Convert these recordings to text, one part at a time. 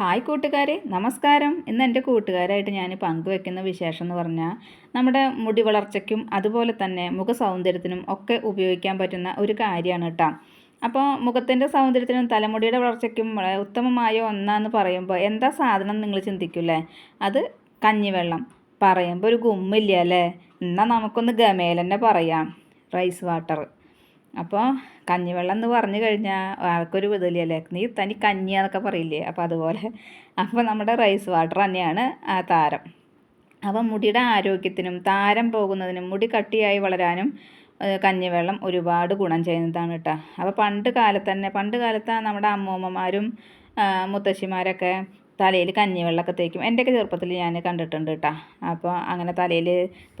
Hi കൂട്ടുകാരെ നമസ്കാരം. ഇന്ന് എന്റെ കൂട്ടുകാരായിട്ട് ഞാൻ പങ്കുവെക്കുന്ന വിശേഷം എന്ന് പറഞ്ഞാൽ നമ്മുടെ മുടി വളർച്ചയ്ക്കും അതുപോലെ തന്നെ മുഖ സൗന്ദര്യത്തിനും ഒക്കെ ഉപയോഗിക്കാൻ പറ്റുന്ന ഒരു കാര്യമാണ് കേട്ടോ അപ്പോൾ മുഖത്തിന്റെ സൗന്ദര്യത്തിനും തലമുടിയുടെ വളർച്ചയ്ക്കും ഉത്തമമായ ഒന്നാന്ന് പറയുമ്പോൾ എന്താ സാധനം നിങ്ങൾ ചിന്തിക്കൂലേ അത് കഞ്ഞിവെള്ളം. പറയുമ്പോൾ ഒരു ഗുമ്മില്ല അല്ലേ? എന്നാൽ നമുക്കൊന്ന് ഗമേലെന്നെ പറയാം. റൈസ് വാട്ടർ അപ്പോൾ കഞ്ഞിവെള്ളം എന്ന് പറഞ്ഞു കഴിഞ്ഞാൽ ആൾക്കൊരു വിതലിയല്ലേ? നീ തനി കഞ്ഞി എന്നൊക്കെ പറയില്ലേ? അപ്പോൾ അതുപോലെ. അപ്പോൾ നമ്മുടെ റൈസ് വാട്ടർ തന്നെയാണ് ആ താരം. അപ്പം മുടിയുടെ ആരോഗ്യത്തിനും താരം പോകുന്നതിനും മുടി കട്ടിയായി വളരാനും കഞ്ഞിവെള്ളം ഒരുപാട് ഗുണം ചെയ്യുന്നതാണ് കേട്ടോ അപ്പോൾ പണ്ട് കാലത്ത് തന്നെ പണ്ട് കാലത്ത് നമ്മുടെ അമ്മൂമ്മമാരും മുത്തശ്ശിമാരൊക്കെ തലയിൽ കഞ്ഞിവെള്ളമൊക്കെ തേക്കും. എന്റെയൊക്കെ ചെറുപ്പത്തിൽ ഞാൻ കണ്ടിട്ടുണ്ട് കേട്ടോ അപ്പോൾ അങ്ങനെ തലയിൽ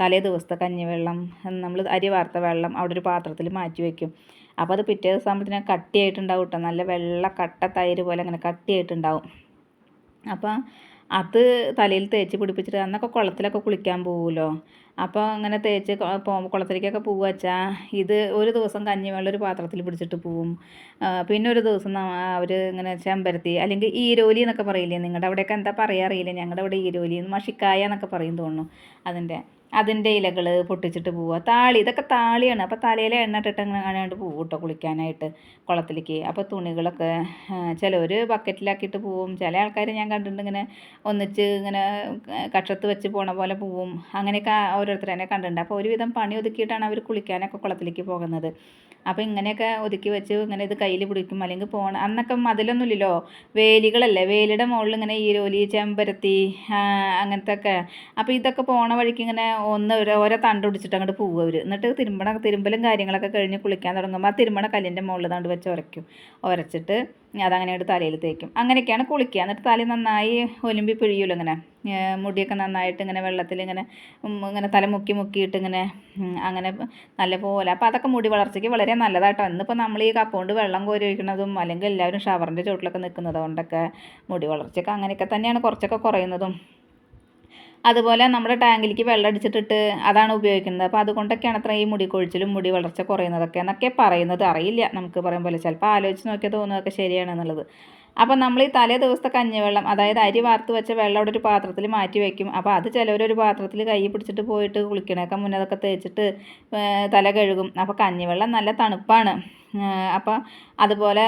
തലേ ദിവസത്തെ കഞ്ഞിവെള്ളം നമ്മൾ അരി വാർത്ത വെള്ളം അവിടെ ഒരു പാത്രത്തിൽ മാറ്റി വയ്ക്കും അപ്പോൾ അത് പിറ്റേ ദിവസം ആകുമ്പോഴത്തേനും കട്ടിയായിട്ടുണ്ടാവും കേട്ടോ നല്ല വെള്ള കട്ട തൈര് പോലെ അങ്ങനെ കട്ടിയായിട്ടുണ്ടാവും. അപ്പോൾ അത് തലയിൽ തേച്ച് പിടിപ്പിച്ചിട്ട് അന്നൊക്കെ കുളത്തിലൊക്കെ കുളിക്കാൻ പോകുമല്ലോ അപ്പോൾ അങ്ങനെ തേച്ച് കുളത്തിലേക്കൊക്കെ പൂവ് വെച്ചാൽ ഇത് ഒരു ദിവസം കഞ്ഞിവെള്ളം ഒരു പാത്രത്തിൽ പിടിച്ചിട്ട് പോവും. പിന്നെ ഒരു ദിവസം അവർ ഇങ്ങനെ ചെമ്പരത്തി അല്ലെങ്കിൽ ഈരോലി എന്നൊക്കെ പറയില്ലേ? നിങ്ങളുടെ അവിടെയൊക്കെ എന്താ പറയുക അറിയില്ല? ഞങ്ങളുടെ അവിടെ ഈരോലി മഷിക്കായ എന്നൊക്കെ പറയും തോന്നുന്നു അതിന്റെ. അതിന്റെ ഇലകൾ പൊട്ടിച്ചിട്ട് പോവുക. താളി ഇതൊക്കെ താളിയാണ്. അപ്പോൾ തലയിൽ എണ്ണ ഇട്ടിട്ട് അങ്ങനെ കാണാണ്ട് പോവും കേട്ടോ കുളിക്കാനായിട്ട് കുളത്തിലേക്ക്. അപ്പോൾ തുണികളൊക്കെ ചിലവർ ബക്കറ്റിലാക്കിയിട്ട് പോവും. ചില ആൾക്കാർ ഞാൻ കണ്ടിട്ടുണ്ട് ഇങ്ങനെ ഒന്നിച്ച് ഇങ്ങനെ കക്ഷത്ത് വെച്ച് പോണ പോലെ പോവും. അങ്ങനെയൊക്കെ ഓരോരുത്തർ തന്നെ കണ്ടിട്ടുണ്ട്. അപ്പോൾ ഒരുവിധം പണി ഒതുക്കിയിട്ടാണ് അവർ കുളിക്കാനൊക്കെ കുളത്തിലേക്ക് പോകുന്നത്. അപ്പോൾ ഇങ്ങനെയൊക്കെ ഒതുക്കി വെച്ച് ഇങ്ങനെ ഇത് കയ്യിൽ പിടിക്കും. അല്ലെങ്കിൽ പോകണം അന്നൊക്കെ മതിലൊന്നുമില്ലല്ലോ. വേലികളല്ലേ? വേലിയുടെ മുകളിൽ ഇങ്ങനെ ഈരോലി ചെമ്പരത്തി അങ്ങനത്തെ ഒക്കെ അപ്പോൾ ഇതൊക്കെ പോണ വഴിക്ക് ഇങ്ങനെ ഒന്ന് ഒരു ഓരോ തണ്ട് പിടിച്ചിട്ട് അങ്ങോട്ട് പോവുക അവർ എന്നിട്ട് തിരുമ്പണ തിരുമ്പലും കാര്യങ്ങളൊക്കെ കഴിഞ്ഞ് കുളിക്കാൻ തുടങ്ങുമ്പോൾ ആ തിരുമ്പണ കല്ലിന്റെ മുകളിൽ തണ്ട് വെച്ച് ഉരയ്ക്കും. ഉരച്ചിട്ട് അതങ്ങനെ എടുത്ത് തലയിൽ തേക്കും. അങ്ങനെയൊക്കെയാണ് കുളിക്കുക. എന്നിട്ട് തല നന്നായി ഒലുമ്പി പിഴിയുമല്ലോ ഇങ്ങനെ? മുടിയൊക്കെ നന്നായിട്ട് ഇങ്ങനെ വെള്ളത്തിൽ ഇങ്ങനെ ഇങ്ങനെ തല മുക്കി മുക്കിയിട്ട് ഇങ്ങനെ അങ്ങനെ നല്ല പോലെ അപ്പോൾ അതൊക്കെ മുടി വളർച്ചയ്ക്ക് വളരെ നല്ലതാട്ടോ. ഇന്നിപ്പോൾ നമ്മൾ ഈ കപ്പുകൊണ്ട് വെള്ളം കോരി ഒഴിക്കുന്നതും അല്ലെങ്കിൽ എല്ലാവരും ഷവറിന്റെ ചുവട്ടിലൊക്കെ നിൽക്കുന്നത് കൊണ്ടൊക്കെ മുടി വളർച്ചയൊക്കെ അങ്ങനെയൊക്കെ തന്നെയാണ് കുറച്ചൊക്കെ കുറയുന്നതും. അതുപോലെ നമ്മുടെ ടാങ്കിലേക്ക് വെള്ളം അടിച്ചിട്ടിട്ട് അതാണ് ഉപയോഗിക്കുന്നത്. അപ്പോൾ അതുകൊണ്ടൊക്കെയാണ് അത്ര ഈ മുടി കൊഴിച്ചിലും മുടി വളർച്ച കുറയുന്നതൊക്കെ എന്നൊക്കെ പറയുന്നത്. അറിയില്ല. നമുക്ക് പറയും പോലെ ചിലപ്പോൾ ആലോചിച്ച് നോക്കിയാൽ തോന്നുന്നതൊക്കെ ശരിയാണെന്നുള്ളത് അപ്പോൾ നമ്മൾ ഈ തലേ ദിവസത്തെ കഞ്ഞിവെള്ളം അതായത് അരി വാർത്ത് വെച്ച വെള്ളം അവിടെ ഒരു പാത്രത്തിൽ മാറ്റി വെക്കും. അപ്പോൾ അത് ചിലവരൊരു പാത്രത്തിൽ കൈ പിടിച്ചിട്ട് പോയിട്ട് കുളിക്കണേക്കാൾ മുന്നേ അതൊക്കെ തേച്ചിട്ട് തല കഴുകും. അപ്പോൾ കഞ്ഞിവെള്ളം നല്ല തണുപ്പാണ്. അപ്പോൾ അതുപോലെ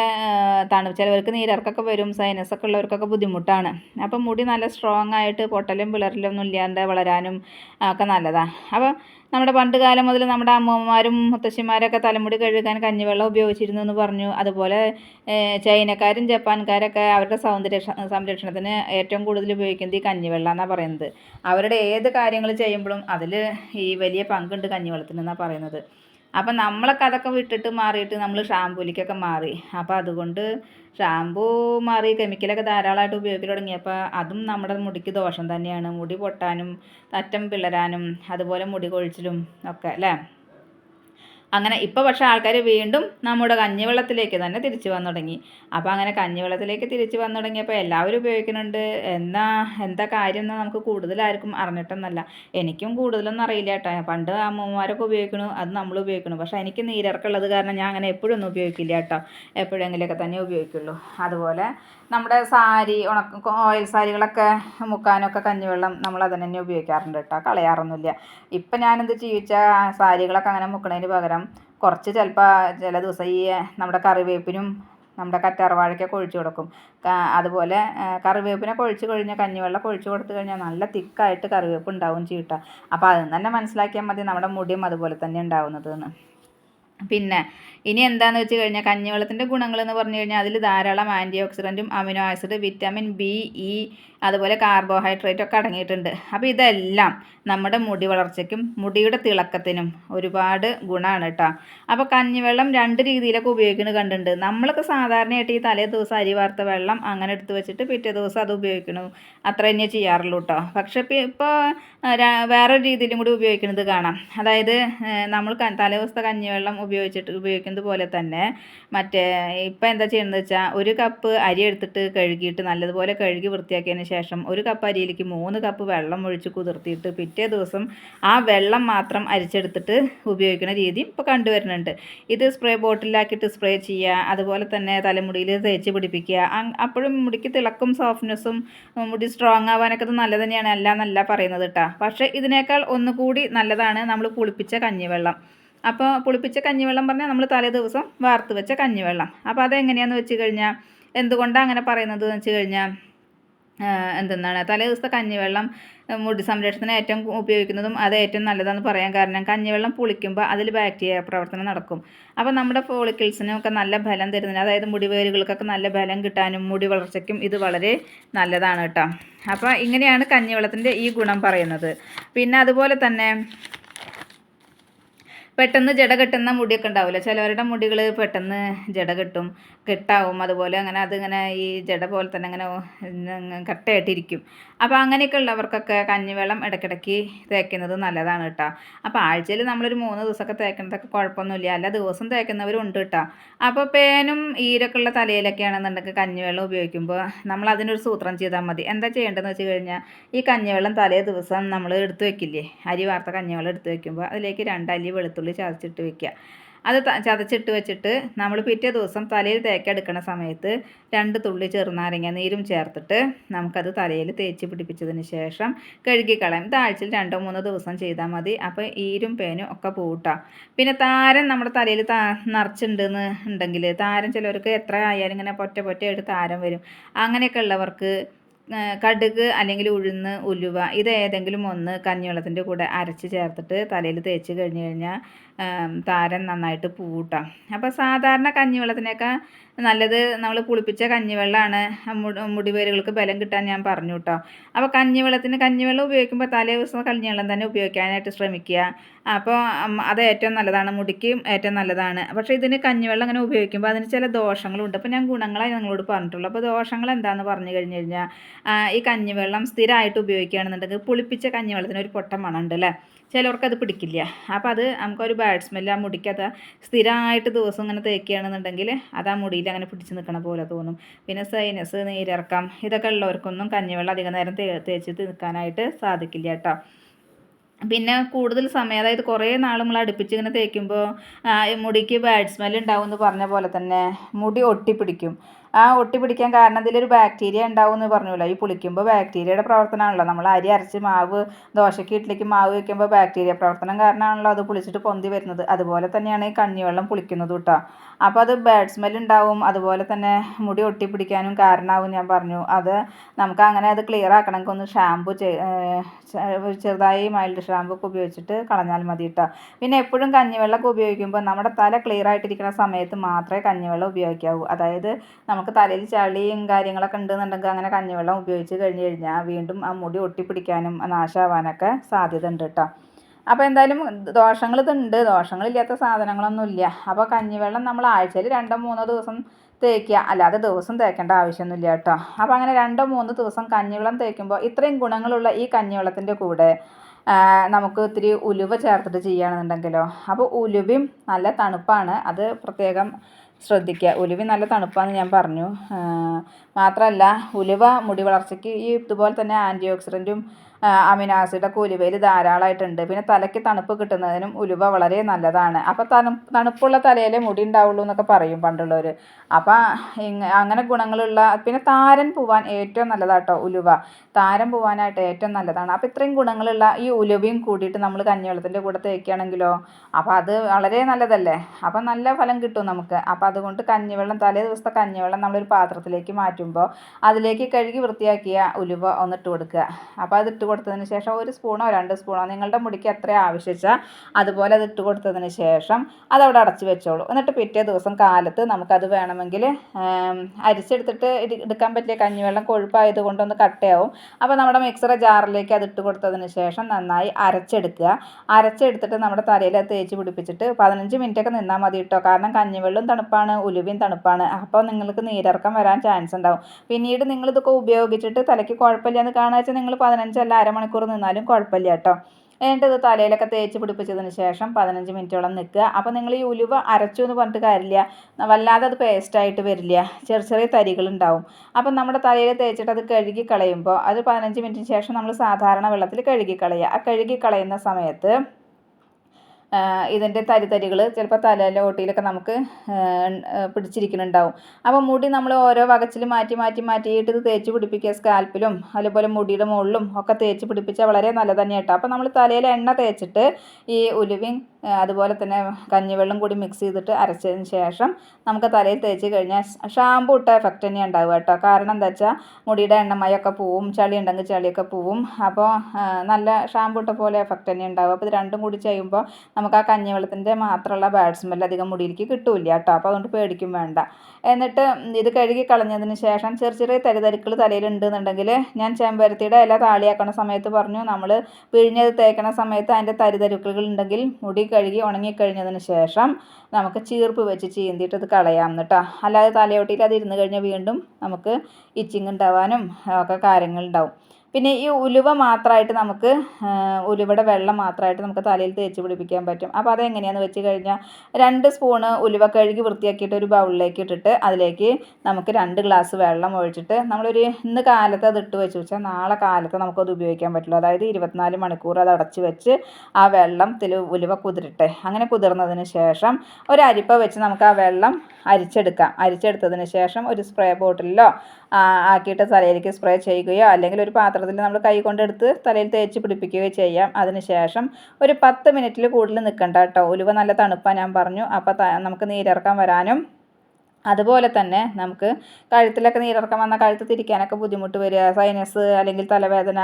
തണു ചിലവർക്ക് നീരിറക്കൊക്കെ വരും സൈനസൊക്കെ ഉള്ളവർക്കൊക്കെ ബുദ്ധിമുട്ടാണ്. അപ്പം മുടി നല്ല സ്ട്രോങ് ആയിട്ട് പൊട്ടലും പിളരലും ഒന്നും ഇല്ലാണ്ട് വളരാനും ഒക്കെ നല്ലതാണ് അപ്പം നമ്മുടെ പണ്ട് കാലം മുതൽ നമ്മുടെ അമ്മമാരും മുത്തശ്ശിമാരൊക്കെ തലമുടി കഴുകാൻ കഞ്ഞിവെള്ളം ഉപയോഗിച്ചിരുന്നു എന്ന് പറഞ്ഞു. അതുപോലെ ചൈനക്കാരും ജപ്പാൻകാരൊക്കെ അവരുടെ സൗന്ദര്യ സംരക്ഷണത്തിന് ഏറ്റവും കൂടുതൽ ഉപയോഗിക്കുന്നത് ഈ കഞ്ഞിവെള്ളം എന്നാണ് പറയുന്നത്. അവരുടെ ഏത് കാര്യങ്ങൾ ചെയ്യുമ്പോഴും അതിൽ ഈ വലിയ പങ്കുണ്ട് കഞ്ഞിവെള്ളത്തിന് എന്നാണ് പറയുന്നത്. അപ്പം നമ്മളൊക്കെ അതൊക്കെ വിട്ടിട്ട് മാറിയിട്ട് നമ്മൾ ഷാമ്പൂലിക്കൊക്കെ മാറി. അപ്പോൾ അതുകൊണ്ട് ഷാമ്പൂ മാറി കെമിക്കലൊക്കെ ധാരാളമായിട്ട് ഉപയോഗിക്കൽ തുടങ്ങിയപ്പോൾ അതും നമ്മുടെ മുടിക്ക് ദോഷം തന്നെയാണ്. മുടി പൊട്ടാനും തറ്റം പിളരാനും അതുപോലെ മുടി കൊഴിച്ചിലും ഒക്കെ അല്ലേ? അങ്ങനെ ഇപ്പോൾ പക്ഷേ ആൾക്കാർ വീണ്ടും നമ്മുടെ കഞ്ഞിവെള്ളത്തിലേക്ക് തന്നെ തിരിച്ചു വന്നു തുടങ്ങി. അപ്പോൾ അങ്ങനെ കഞ്ഞിവെള്ളത്തിലേക്ക് തിരിച്ചു വന്നു തുടങ്ങിയപ്പോൾ എല്ലാവരും ഉപയോഗിക്കുന്നുണ്ട്. എന്നാ എന്താ കാര്യം എന്ന് നമുക്ക് കൂടുതൽ ആർക്കും അറിഞ്ഞിട്ടൊന്നല്ല. എനിക്കും കൂടുതലൊന്നും അറിയില്ല കേട്ടോ. പണ്ട് അമ്മമാരൊക്കെ ഉപയോഗിക്കണു അത് നമ്മൾ ഉപയോഗിക്കണു. പക്ഷേ എനിക്ക് നീരിറക്കുള്ളത് കാരണം ഞാൻ അങ്ങനെ എപ്പോഴും ഒന്നും ഉപയോഗിക്കില്ല കേട്ടോ. എപ്പോഴെങ്കിലുമൊക്കെ തന്നെ ഉപയോഗിക്കുള്ളൂ. അതുപോലെ നമ്മുടെ സാരി ഉണക്ക ഓയിൽ സാരികളൊക്കെ മുക്കാനൊക്കെ കഞ്ഞിവെള്ളം നമ്മൾ അതിന് തന്നെ ഉപയോഗിക്കാറുണ്ട് കേട്ടോ. കളയാറൊന്നുമില്ല. ഇപ്പം ഞാനെന്ത് ചോദിച്ചാൽ സാരികളൊക്കെ അങ്ങനെ മുക്കണതിന് പകരം കുറച്ച് ചിലപ്പോൾ ചില ദിവസം ഈ നമ്മുടെ കറിവേപ്പിനും നമ്മുടെ കറ്റാർവാഴയ്ക്കൊക്കെ ഒഴിച്ചു കൊടുക്കും. അതുപോലെ കറിവേപ്പിനെ കൊഴിച്ച് കഴിഞ്ഞാൽ കഞ്ഞിവെള്ളം ഒഴിച്ചു കൊടുത്തു കഴിഞ്ഞാൽ നല്ല തിക്കായിട്ട് കറിവേപ്പ് ഉണ്ടാവും ചീട്ട. അപ്പോൾ അതിൽ നിന്ന് തന്നെ മനസ്സിലാക്കിയാൽ മതി നമ്മുടെ മുടിയും അതുപോലെ തന്നെ ഉണ്ടാവുന്നത് പിന്നെ ഇനി എന്താന്ന് വെച്ച് കഴിഞ്ഞാൽ കഞ്ഞിവെള്ളത്തിന്റെ ഗുണങ്ങൾ എന്ന് പറഞ്ഞു കഴിഞ്ഞാൽ അതിൽ ധാരാളം anti ഓക്സിഡന്റും amino acid vitamin B E അതുപോലെ കാർബോഹൈഡ്രേറ്റ് ഒക്കെ അടങ്ങിയിട്ടുണ്ട്. അപ്പോൾ ഇതെല്ലാം നമ്മുടെ മുടി വളർച്ചയ്ക്കും മുടിയുടെ തിളക്കത്തിനും ഒരുപാട് ഗുണമാണ് കേട്ടോ അപ്പോൾ കഞ്ഞിവെള്ളം രണ്ട് രീതിയിലൊക്കെ ഉപയോഗിക്കുന്നത് കണ്ടിട്ടുണ്ട്. നമ്മളൊക്കെ സാധാരണയായിട്ട് ഈ തലേ ദിവസം അരി വാർത്ത വെള്ളം അങ്ങനെ എടുത്ത് വെച്ചിട്ട് പിറ്റേ ദിവസം അത് ഉപയോഗിക്കണം. അത്ര തന്നെ ചെയ്യാറുള്ളൂ കേട്ടോ പക്ഷേ ഇപ്പോൾ വേറൊരു രീതിയിലും കൂടി ഉപയോഗിക്കുന്നത് കാണാം. അതായത് നമ്മൾ തലേ ദിവസത്തെ കഞ്ഞിവെള്ളം ഉപയോഗിച്ചിട്ട് ഉപയോഗിക്കുന്നത് ഉപയോഗിക്കുന്നത് പോലെ തന്നെ മറ്റേ ഇപ്പം എന്താ ചെയ്യുന്നത് വെച്ചാൽ ഒരു കപ്പ് അരി എടുത്തിട്ട് കഴുകിയിട്ട് നല്ലതുപോലെ കഴുകി വൃത്തിയാക്കിയതിന് ശേഷം ഒരു കപ്പ് അരിയിലേക്ക് മൂന്ന് കപ്പ് വെള്ളം ഒഴിച്ച് കുതിർത്തിയിട്ട് പിറ്റേ ദിവസം ആ വെള്ളം മാത്രം അരിച്ചെടുത്തിട്ട് ഉപയോഗിക്കുന്ന രീതി ഇപ്പോൾ കണ്ടുവരുന്നുണ്ട്. ഇത് സ്പ്രേ ബോട്ടിലാക്കിയിട്ട് സ്പ്രേ ചെയ്യുക അതുപോലെ തന്നെ തലമുടിയിൽ തേച്ച് പിടിപ്പിക്കുക അപ്പോഴും മുടിക്ക് തിളക്കും സോഫ്റ്റ്നെസ്സും മുടി സ്ട്രോങ് ആവാനൊക്കെ ഇത് നല്ലത് തന്നെയാണ് അല്ല എന്നല്ല പറയുന്നത് കേട്ടോ. പക്ഷേ ഇതിനേക്കാൾ ഒന്നുകൂടി നല്ലതാണ് നമ്മൾ കുളിപ്പിച്ച കഞ്ഞിവെള്ളം. അപ്പോൾ പുളിപ്പിച്ച കഞ്ഞിവെള്ളം പറഞ്ഞാൽ നമ്മൾ തലേ ദിവസം വാർത്ത് വെച്ച കഞ്ഞിവെള്ളം. അപ്പോൾ അതെങ്ങനെയാണെന്ന് വെച്ച് കഴിഞ്ഞാൽ എന്തുകൊണ്ടാണ് അങ്ങനെ പറയുന്നത് എന്ന് വെച്ച് കഴിഞ്ഞാൽ എന്തെന്നാണ് തലേ ദിവസത്തെ കഞ്ഞിവെള്ളം മുടി സംരക്ഷണത്തിന് ഏറ്റവും ഉപയോഗിക്കുന്നതും അത് ഏറ്റവും നല്ലതാണെന്ന് പറയാൻ കാരണം കഞ്ഞിവെള്ളം പുളിക്കുമ്പോൾ അതിൽ ബാക്ടീരിയ പ്രവർത്തനം നടക്കും. അപ്പോൾ നമ്മുടെ ഫോളിക്കിൾസിനും ഒക്കെ നല്ല ബലം തരുന്നതിന് അതായത് മുടി വേരുകൾക്കൊക്കെ നല്ല ബലം കിട്ടാനും മുടി വളർച്ചയ്ക്കും ഇത് വളരെ നല്ലതാണ് കേട്ടോ. അപ്പോൾ ഇങ്ങനെയാണ് കഞ്ഞിവെള്ളത്തിന്റെ ഈ ഗുണം പറയുന്നത്. പിന്നെ അതുപോലെ തന്നെ പെട്ടെന്ന് ജട കെട്ടുന്ന മുടിയൊക്കെ ഉണ്ടാവില്ല ചിലവരുടെ മുടികൾ പെട്ടെന്ന് ജട കെട്ടും കെട്ടാവും. അതുപോലെ അങ്ങനെ അതിങ്ങനെ ഈ ജട പോലെ തന്നെ അങ്ങനെ കട്ടയായിട്ടിരിക്കും. അപ്പോൾ അങ്ങനെയൊക്കെ ഉള്ളവർക്കൊക്കെ കഞ്ഞിവെള്ളം ഇടയ്ക്കിടയ്ക്ക് തേക്കുന്നത് നല്ലതാണ് കേട്ടോ. അപ്പോൾ ആഴ്ചയിൽ നമ്മളൊരു മൂന്ന് ദിവസമൊക്കെ തേക്കുന്നതൊക്കെ കുഴപ്പമൊന്നുമില്ല. അല്ല ദിവസം തേക്കുന്നവരുണ്ട് കേട്ടോ. അപ്പോൾ പേനും ഈരൊക്കെ ഉള്ള തലയിലൊക്കെ ആണെന്നുണ്ടെങ്കിൽ കഞ്ഞിവെള്ളം ഉപയോഗിക്കുമ്പോൾ നമ്മൾ അതിനൊരു സൂത്രം ചെയ്താൽ മതി. എന്താ ചെയ്യേണ്ടതെന്ന് വെച്ച് കഴിഞ്ഞാൽ ഈ കഞ്ഞിവെള്ളം തലേ ദിവസം നമ്മൾ എടുത്തു വെക്കില്ലേ? അരി വാർത്ത കഞ്ഞിവെള്ളം എടുത്തു വെക്കുമ്പോൾ അതിലേക്ക് രണ്ടല്ലി വെളുത്തുള്ളി ചതച്ചിട്ട് വെക്കുക അത് ചതച്ചിട്ട് വെച്ചിട്ട് നമ്മൾ പിറ്റേ ദിവസം തലയിൽ തേക്കെടുക്കുന്ന സമയത്ത് രണ്ട് തുള്ളി ചെറുനാരങ്ങ നീരും ചേർത്തിട്ട് നമുക്കത് തലയിൽ തേച്ച് പിടിപ്പിച്ചതിന് ശേഷം കഴുകിക്കളയാം ഇത് ആഴ്ചയിൽ രണ്ടോ മൂന്നോ ദിവസം ചെയ്താൽ മതി. അപ്പോൾ ഈരും പേനും ഒക്കെ പൂട്ടാം. പിന്നെ താരൻ നമ്മുടെ തലയിൽ താ നിറച്ചുണ്ടെന്ന് ഉണ്ടെങ്കിൽ താരൻ ചിലവർക്ക് എത്ര ആയാലും ഇങ്ങനെ പൊറ്റ പൊറ്റയായിട്ട് താരം വരും. അങ്ങനെയൊക്കെ ഉള്ളവർക്ക് കടുക് അല്ലെങ്കിൽ ഉഴുന്ന് ഉലുവ ഇത് ഏതെങ്കിലും ഒന്ന് കഞ്ഞിവെള്ളത്തിന്റെ കൂടെ അരച്ച് ചേർത്തിട്ട് തലയിൽ തേച്ച് കഴിഞ്ഞ് കഴിഞ്ഞാൽ താരൻ നന്നായിട്ട് പൂട്ടാം. അപ്പോൾ സാധാരണ കഞ്ഞിവെള്ളത്തിനൊക്കെ നല്ലത് നമ്മൾ പുളിപ്പിച്ച കഞ്ഞിവെള്ളമാണ് മുടിവേരുകൾക്ക് ബലം കിട്ടാൻ ഞാൻ പറഞ്ഞു കേട്ടോ അപ്പോൾ കഞ്ഞിവെള്ളത്തിന് കഞ്ഞിവെള്ളം ഉപയോഗിക്കുമ്പോൾ തലേ ദിവസം കഞ്ഞിവെള്ളം തന്നെ ഉപയോഗിക്കാനായിട്ട് ശ്രമിക്കുക. അപ്പോൾ അത് ഏറ്റവും നല്ലതാണ്. മുടിക്ക് ഏറ്റവും നല്ലതാണ്. പക്ഷേ ഇതിന് കഞ്ഞിവെള്ളം അങ്ങനെ ഉപയോഗിക്കുമ്പോൾ അതിന് ചില ദോഷങ്ങളുണ്ട്. അപ്പോൾ ഞാൻ ഗുണങ്ങളായി നിങ്ങളോട് പറഞ്ഞിട്ടുള്ളൂ. അപ്പോൾ ദോഷങ്ങൾ എന്താണെന്ന് പറഞ്ഞു കഴിഞ്ഞ് കഴിഞ്ഞാൽ ഈ കഞ്ഞിവെള്ളം സ്ഥിരമായിട്ട് ഉപയോഗിക്കുകയാണെന്നുണ്ടെങ്കിൽ പുളിപ്പിച്ച കഞ്ഞിവെള്ളത്തിന് ഒരു പൊട്ട മണമുണ്ട് അല്ലേ? ചിലവർക്ക് അത് പിടിക്കില്ല. അപ്പോൾ അത് നമുക്കൊരു ബാഡ് സ്മെല്ല് ആ മുടിക്കത് സ്ഥിരമായിട്ട് ദിവസം ഇങ്ങനെ തേക്കുകയാണെന്നുണ്ടെങ്കിൽ അത് ആ മുടിയിൽ അങ്ങനെ പിടിച്ച് നിൽക്കണ പോലെ തോന്നും. പിന്നെ സൈനസ് നീരിറക്കം ഇതൊക്കെ ഉള്ളവർക്കൊന്നും കഞ്ഞിവെള്ളം അധികം നേരം തേ തേച്ച് നിൽക്കാനായിട്ട് സാധിക്കില്ല കേട്ടോ. പിന്നെ കൂടുതൽ സമയം അതായത് കുറേ നാൾ നമ്മൾ അടുപ്പിച്ച് ഇങ്ങനെ തേക്കുമ്പോൾ മുടിക്ക് ബാഡ് സ്മെൽ ഉണ്ടാവും എന്ന് പറഞ്ഞ പോലെ തന്നെ മുടി ഒട്ടിപ്പിടിക്കും. ആ ഒട്ടി പിടിക്കാൻ കാരണം ഇതിലൊരു ബാക്ടീരിയ ഉണ്ടാവും എന്ന് പറഞ്ഞല്ലോ ഈ പുളിക്കുമ്പോൾ ബാക്ടീരിയയുടെ പ്രവർത്തനമാണല്ലോ. നമ്മൾ അരി അരച്ച് മാവ് ദോശയ്ക്ക് ഇഡ്ഡലിക്ക് മാവ് വയ്ക്കുമ്പോൾ ബാക്ടീരിയ പ്രവർത്തനം കാരണമാണല്ലോ അത് പുളിച്ചിട്ട് പൊന്തി വരുന്നത്. അതുപോലെ തന്നെയാണ് ഈ കഞ്ഞിവെള്ളം പുളിക്കുന്നത് കേട്ടോ അപ്പോൾ അത് ബാഡ് സ്മെൽ ഉണ്ടാവും. അതുപോലെ തന്നെ മുടി ഒട്ടിപ്പിടിക്കാനും കാരണമാവും ഞാൻ പറഞ്ഞു. അത് നമുക്ക് അങ്ങനെ അത് ക്ലിയർ ആക്കണമെങ്കിൽ ഒന്ന് ഷാമ്പു ചെറുതായി മൈൽഡ് ഷാമ്പു ഒക്കെ ഉപയോഗിച്ചിട്ട് കളഞ്ഞാൽ മതി കേട്ടോ പിന്നെ എപ്പോഴും കഞ്ഞിവെള്ളമൊക്കെ ഉപയോഗിക്കുമ്പോൾ നമ്മുടെ തല ക്ലിയർ ആയിട്ടിരിക്കുന്ന സമയത്ത് മാത്രമേ കഞ്ഞിവെള്ളം ഉപയോഗിക്കാവൂ. അതായത് നമുക്ക് തലയിൽ ചളിയും കാര്യങ്ങളൊക്കെ ഉണ്ടെന്നുണ്ടെങ്കിൽ അങ്ങനെ കഞ്ഞിവെള്ളം ഉപയോഗിച്ച് കഴിഞ്ഞ് കഴിഞ്ഞാൽ വീണ്ടും ആ മുടി ഒട്ടിപ്പിടിക്കാനും നാശമാവാനൊക്കെ സാധ്യത ഉണ്ട് കേട്ടോ അപ്പോൾ എന്തായാലും ദോഷങ്ങൾ ഇതുണ്ട്. ദോഷങ്ങളില്ലാത്ത സാധനങ്ങളൊന്നുമില്ല അപ്പോൾ കഞ്ഞിവെള്ളം നമ്മൾ ആഴ്ചയിൽ രണ്ടോ മൂന്നോ ദിവസം തേക്കുക. അല്ലാതെ ദിവസം തേക്കേണ്ട ആവശ്യമൊന്നുമില്ല കേട്ടോ അപ്പോൾ അങ്ങനെ രണ്ടോ മൂന്നോ ദിവസം കഞ്ഞിവെള്ളം തേക്കുമ്പോൾ ഇത്രയും ഗുണങ്ങളുള്ള ഈ കഞ്ഞിവെള്ളത്തിന്റെ കൂടെ നമുക്ക് ഇത്തിരി ഉലുവ ചേർത്തിട്ട് ചെയ്യുകയാണെന്നുണ്ടെങ്കിലോ. അപ്പോൾ ഉലുവയും നല്ല തണുപ്പാണ്. അത് പ്രത്യേകം ശ്രദ്ധിക്കുക. ഉലുവ നല്ല തണുപ്പാണെന്ന് ഞാൻ പറഞ്ഞു. മാത്രമല്ല ഉലുവ മുടി വളർച്ചയ്ക്ക് ഈ ഇതുപോലെ തന്നെ ആന്റി ഓക്സിഡന്റും അമിനോ ആസിഡൊക്കെ ഉലുവയിൽ ധാരാളമായിട്ടുണ്ട്. പിന്നെ തലയ്ക്ക് തണുപ്പ് കിട്ടുന്നതിനും ഉലുവ വളരെ നല്ലതാണ്. അപ്പോൾ തണു തണുപ്പുള്ള തലയിലെ മുടി ഉണ്ടാവുള്ളൂ എന്നൊക്കെ പറയും പണ്ടുള്ളവർ അപ്പോൾ അങ്ങനെ ഗുണങ്ങളുള്ള പിന്നെ താരൻ പോവാൻ ഏറ്റവും നല്ലതാട്ടോ ഉലുവ. താരൻ പോവാനായിട്ട് ഏറ്റവും നല്ലതാണ്. അപ്പോൾ ഇത്രയും ഗുണങ്ങളുള്ള ഈ ഉലുവയും കൂടിയിട്ട് നമ്മൾ കഞ്ഞിവെള്ളത്തിന്റെ കൂടെ തേക്കുകയാണെങ്കിലോ അപ്പോൾ അത് വളരെ നല്ലതല്ലേ? അപ്പോൾ നല്ല ഫലം കിട്ടും നമുക്ക്. അപ്പോൾ അതുകൊണ്ട് കഞ്ഞിവെള്ളം തലേ ദിവസത്തെ കഞ്ഞിവെള്ളം നമ്മളൊരു പാത്രത്തിലേക്ക് മാറ്റുമ്പോൾ അതിലേക്ക് കഴുകി വൃത്തിയാക്കിയ ഉലുവ ഒന്നിട്ട് കൊടുക്കുക. അപ്പോൾ അത് ഇട്ട് കൊടുത്തതിന് ശേഷം ഒരു സ്പൂണോ രണ്ട് സ്പൂണോ നിങ്ങളുടെ മുടിക്ക് എത്ര ആവശ്യിച്ചാൽ അതുപോലെ അത് ഇട്ട് കൊടുത്തതിന് ശേഷം അതവിടെ അടച്ചു വെച്ചോളൂ. എന്നിട്ട് പിറ്റേ ദിവസം കാലത്ത് നമുക്കത് വേണമെങ്കിൽ അരിച്ചെടുത്തിട്ട് എടുക്കാൻ പറ്റിയ കഞ്ഞിവെള്ളം കൊഴുപ്പായത് കൊണ്ടൊന്ന് കട്ടയാവും. അപ്പോൾ നമ്മുടെ മിക്സറ ജാറിലേക്ക് അത് ഇട്ട് കൊടുത്തതിന് ശേഷം നന്നായി അരച്ചെടുക്കുക. അരച്ചെടുത്തിട്ട് നമ്മുടെ തലയിൽ തേച്ച് പിടിപ്പിച്ചിട്ട് പതിനഞ്ച് മിനിറ്റൊക്കെ നിന്നാൽ മതി കേട്ടോ കാരണം കഞ്ഞിവെള്ളം തണുപ്പാണ് ഉലുവയും തണുപ്പാണ്. അപ്പോൾ നിങ്ങൾക്ക് നീരിറക്കം വരാൻ ചാൻസ് ഉണ്ടാവും. പിന്നീട് നിങ്ങളിതൊക്കെ ഉപയോഗിച്ചിട്ട് തലയ്ക്ക് കുഴപ്പമില്ല എന്ന് കാണുക വെച്ചാൽ നിങ്ങൾ പതിനഞ്ചല്ല അരമണിക്കൂർ നിന്നാലും കുഴപ്പമില്ല കേട്ടോ. എന്നിട്ട് ഇത് തലയിലൊക്കെ തേച്ച് പിടിപ്പിച്ചതിന് ശേഷം പതിനഞ്ച് മിനിറ്റോളം നിൽക്കുക. അപ്പോൾ നിങ്ങൾ ഈ ഉലുവ അരച്ചു എന്ന് പറഞ്ഞിട്ട് കാര്യമില്ല. വല്ലാതെ അത് പേസ്റ്റായിട്ട് വരില്ല. ചെറിയ ചെറിയ തരികളുണ്ടാവും അപ്പം നമ്മുടെ തലയിൽ തേച്ചിട്ട് അത് കഴുകി കളയുമ്പോൾ അത് പതിനഞ്ച് മിനിറ്റിന് ശേഷം നമ്മൾ സാധാരണ വെള്ളത്തിൽ കഴുകി കളയുക. ആ കഴുകി കളയുന്ന സമയത്ത് ഇതിന്റെ തരിതരികൾ ചിലപ്പോൾ തലയിലെ ഓട്ടിയിലൊക്കെ നമുക്ക് പിടിച്ചിരിക്കുന്നുണ്ടാവും. അപ്പോൾ മുടി നമ്മൾ ഓരോ വകച്ചിൽ മാറ്റി മാറ്റി മാറ്റിയിട്ട് ഇത് തേച്ച് പിടിപ്പിക്കുക. സ്കാൽപ്പിലും അതുപോലെ മുടിയുടെ മുകളിലും ഒക്കെ തേച്ച് പിടിപ്പിച്ചാൽ വളരെ നല്ലത് തന്നെ കേട്ടോ അപ്പോൾ നമ്മൾ തലയിൽ എണ്ണ തേച്ചിട്ട് ഈ ഉലുവയും അതുപോലെ തന്നെ കഞ്ഞിവെള്ളം കൂടി മിക്സ് ചെയ്തിട്ട് അരച്ചതിന് ശേഷം നമുക്ക് തലയിൽ തേച്ച് കഴിഞ്ഞാൽ ഷാമ്പു ഇട്ട എഫക്റ്റ് തന്നെ ഉണ്ടാവുക കേട്ടോ. കാരണം എന്താ വെച്ചാൽ മുടിയുടെ എണ്ണമയൊക്കെ പോവും ചളി ഉണ്ടെങ്കിൽ ചളിയൊക്കെ പോവും. അപ്പോൾ നല്ല ഷാമ്പു ഇട്ട പോലെ എഫക്റ്റ് തന്നെ ഉണ്ടാവും അപ്പോൾ ഇത് രണ്ടും കൂടി ചെയ്യുമ്പോൾ നമുക്ക് ആ കഞ്ഞിവെള്ളത്തിന്റെ മാത്രമുള്ള ബാഡ് സ്മെൽ അധികം മുടിയിലേക്ക് കിട്ടില്ല കേട്ടോ. അപ്പോൾ അതുകൊണ്ട് പേടിക്കും വേണ്ട. എന്നിട്ട് ഇത് കഴുകി കളഞ്ഞതിന് ശേഷം ചെറിയ ചെറിയ തരിതരിക്കൾ തലയിലുണ്ടെന്നുണ്ടെങ്കിൽ ഞാൻ ചെമ്പരത്തിയുടെ ഇല താളിയാക്കണ സമയത്ത് പറഞ്ഞു. നമ്മൾ പിഴിഞ്ഞത് തേക്കണ സമയത്ത് അതിന്റെ തരിതരുക്കളുണ്ടെങ്കിൽ മുടി കഴുകി ഉണങ്ങിക്കഴിഞ്ഞതിന് ശേഷം നമുക്ക് ചീർപ്പ് വെച്ച് ചീന്തിയിട്ട് അത് കളയാം കേട്ടോ അല്ലാതെ തലയോട്ടിയിൽ അത് ഇരുന്ന് കഴിഞ്ഞാൽ വീണ്ടും നമുക്ക് ഇച്ചിങ് ഉണ്ടാവാനും ഒക്കെ കാര്യങ്ങളുണ്ടാവും പിന്നെ ഈ ഉലുവ മാത്രമായിട്ട് നമുക്ക് ഉലുവയുടെ വെള്ളം മാത്രമായിട്ട് നമുക്ക് തലയിൽ തേച്ച് പിടിപ്പിക്കാൻ പറ്റും. അപ്പോൾ അതെങ്ങനെയാണെന്ന് വെച്ച് കഴിഞ്ഞാൽ രണ്ട് സ്പൂണ് ഉലുവ കഴുകി വൃത്തിയാക്കിയിട്ട് ഒരു ബൗളിലേക്ക് ഇട്ടിട്ട് അതിലേക്ക് നമുക്ക് രണ്ട് ഗ്ലാസ് വെള്ളം ഒഴിച്ചിട്ട് നമ്മളൊരു ഇന്ന് കാലത്ത് അത് ഇട്ട് വെച്ച് വെച്ചാൽ നാളെ കാലത്ത് നമുക്കത് ഉപയോഗിക്കാൻ പറ്റുള്ളൂ. അതായത് ഇരുപത്തിനാല് മണിക്കൂർ അത് അടച്ച് വെച്ച് ആ വെള്ളത്തിൽ ഉലുവ കുതിരട്ടെ. അങ്ങനെ കുതിർന്നതിന് ശേഷം ഒരു അരിപ്പ വെച്ച് നമുക്ക് ആ വെള്ളം അരിച്ചെടുക്കാം. അരിച്ചെടുത്തതിന് ശേഷം ഒരു സ്പ്രേ ബോട്ടിലോ ആക്കിയിട്ട് തലയിലേക്ക് സ്പ്രേ ചെയ്യുകയോ അല്ലെങ്കിൽ ഒരു പാത്രത്തിൽ നമ്മൾ കൈ കൊണ്ടെടുത്ത് തലയിൽ തേച്ച് പിടിപ്പിക്കുകയോ ചെയ്യാം. അതിന് ശേഷം ഒരു പത്ത് മിനിറ്റിൽ കൂടുതൽ നിൽക്കണ്ട കേട്ടോ. ഉലുവ നല്ല തണുപ്പാണ് ഞാൻ പറഞ്ഞു. അപ്പോൾ നമുക്ക് നീരിറക്കാൻ വരാനും അതുപോലെ തന്നെ നമുക്ക് കഴുത്തിലൊക്കെ നീരിറക്കം വന്നാൽ കഴുത്ത് തിരിക്കാനൊക്കെ ബുദ്ധിമുട്ട് വരിക. സൈനസ് അല്ലെങ്കിൽ തലവേദന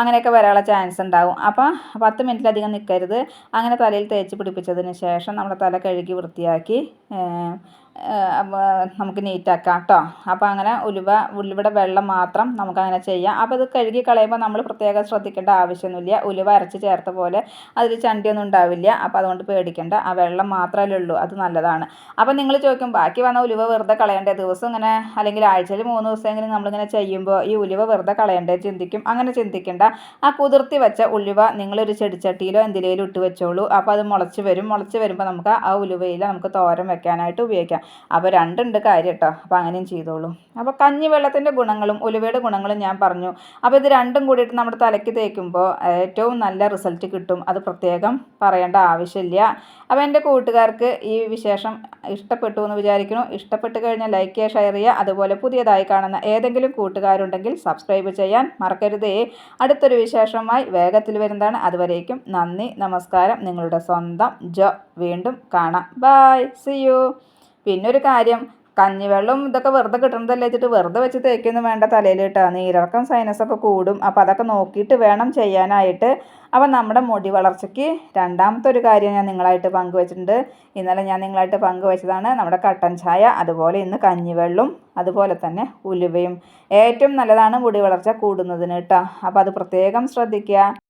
അങ്ങനെയൊക്കെ വരാനുള്ള ചാൻസ് ഉണ്ടാവും. അപ്പോൾ പത്ത് മിനിറ്റിലധികം നിൽക്കരുത് അങ്ങനെ തലയിൽ തേച്ച് പിടിപ്പിച്ചതിന് ശേഷം നമ്മുടെ തല കഴുകി വൃത്തിയാക്കി നമുക്ക് നീറ്റാക്കാം കേട്ടോ അപ്പോൾ അങ്ങനെ ഉലുവ ഉലുവയുടെ വെള്ളം മാത്രം നമുക്കങ്ങനെ ചെയ്യാം. അപ്പോൾ ഇത് കഴുകി കളയുമ്പോൾ നമ്മൾ പ്രത്യേകം ശ്രദ്ധിക്കേണ്ട ആവശ്യമൊന്നുമില്ല. ഉലുവ അരച്ച് ചേർത്ത പോലെ അതിൽ ചണ്ടിയൊന്നും ഉണ്ടാവില്ല. അപ്പോൾ അതുകൊണ്ട് പേടിക്കേണ്ട. ആ വെള്ളം മാത്രമല്ലേ ഉള്ളൂ. അത് നല്ലതാണ്. അപ്പോൾ നിങ്ങൾ ചോദിക്കും ബാക്കി വന്ന ഉലുവ വെറുതെ കളയണ്ടേ? ദിവസം ഇങ്ങനെ അല്ലെങ്കിൽ ആഴ്ചയിൽ മൂന്ന് ദിവസമെങ്കിലും നമ്മളിങ്ങനെ ചെയ്യുമ്പോൾ ഈ ഉലുവ വെറുതെ കളയണ്ടേ? ചിന്തിക്കും. അങ്ങനെ ചിന്തിക്കേണ്ട. ആ കുതിർത്തി വെച്ച ഉലുവ നിങ്ങളൊരു ചെടിച്ചട്ടിയിലോ എന്തിലേലും ഇട്ട് വെച്ചോളൂ. അപ്പോൾ അത് മുളച്ച് വരും. മുളച്ച് വരുമ്പോൾ നമുക്ക് ആ ഉലുവയിൽ നമുക്ക് തോരൻ വെക്കാനായിട്ട് ഉപയോഗിക്കാം. അപ്പോൾ രണ്ടുണ്ട് കാര്യം കേട്ടോ അപ്പോൾ അങ്ങനെയും ചെയ്തോളൂ. അപ്പോൾ കഞ്ഞിവെള്ളത്തിന്റെ ഗുണങ്ങളും ഉലുവയുടെ ഗുണങ്ങളും ഞാൻ പറഞ്ഞു. അപ്പോൾ ഇത് രണ്ടും കൂടിയിട്ട് നമ്മുടെ തലയ്ക്ക് തേക്കുമ്പോൾ ഏറ്റവും നല്ല റിസൾട്ട് കിട്ടും. അത് പ്രത്യേകം പറയേണ്ട ആവശ്യമില്ല. അപ്പോൾ എന്റെ കൂട്ടുകാർക്ക് ഈ വിശേഷം ഇഷ്ടപ്പെട്ടു എന്ന് വിചാരിക്കുന്നു. ഇഷ്ടപ്പെട്ട് കഴിഞ്ഞാൽ ലൈക്ക് ചെയ്യുക ഷെയർ ചെയ്യുക. അതുപോലെ പുതിയതായി കാണുന്ന ഏതെങ്കിലും കൂട്ടുകാരുണ്ടെങ്കിൽ സബ്സ്ക്രൈബ് ചെയ്യാൻ മറക്കരുതേ. അടുത്തൊരു വിശേഷമായി വേഗത്തിൽ വരുന്നതാണ്. അതുവരേക്കും നന്ദി നമസ്കാരം. നിങ്ങളുടെ സ്വന്തം ജോ. വീണ്ടും കാണാം. ബായ് സി യു പിന്നെ ഒരു കാര്യം കഞ്ഞിവെള്ളം ഇതൊക്കെ വെറുതെ കിട്ടണതല്ലേ വെച്ചിട്ട് വെറുതെ വെച്ച് തേക്കൊന്നും വേണ്ട തലയിൽ കേട്ടോ സൈനസ് ഒക്കെ കൂടും. അപ്പോൾ അതൊക്കെ നോക്കിയിട്ട് വേണം ചെയ്യാനായിട്ട്. അപ്പോൾ നമ്മുടെ മുടി വളർച്ചയ്ക്ക് രണ്ടാമത്തെ ഒരു കാര്യം ഞാൻ നിങ്ങളായിട്ട് പങ്കുവച്ചിട്ടുണ്ട്. ഇന്നലെ ഞാൻ നിങ്ങളായിട്ട് പങ്കുവച്ചതാണ് നമ്മുടെ കട്ടൻ ചായ അതുപോലെ ഇന്ന് കഞ്ഞിവെള്ളം അതുപോലെ തന്നെ ഉലുവയും. ഏറ്റവും നല്ലതാണ് മുടി വളർച്ച കൂടുന്നതിന് കേട്ടോ അപ്പോൾ അത് പ്രത്യേകം ശ്രദ്ധിക്കുക.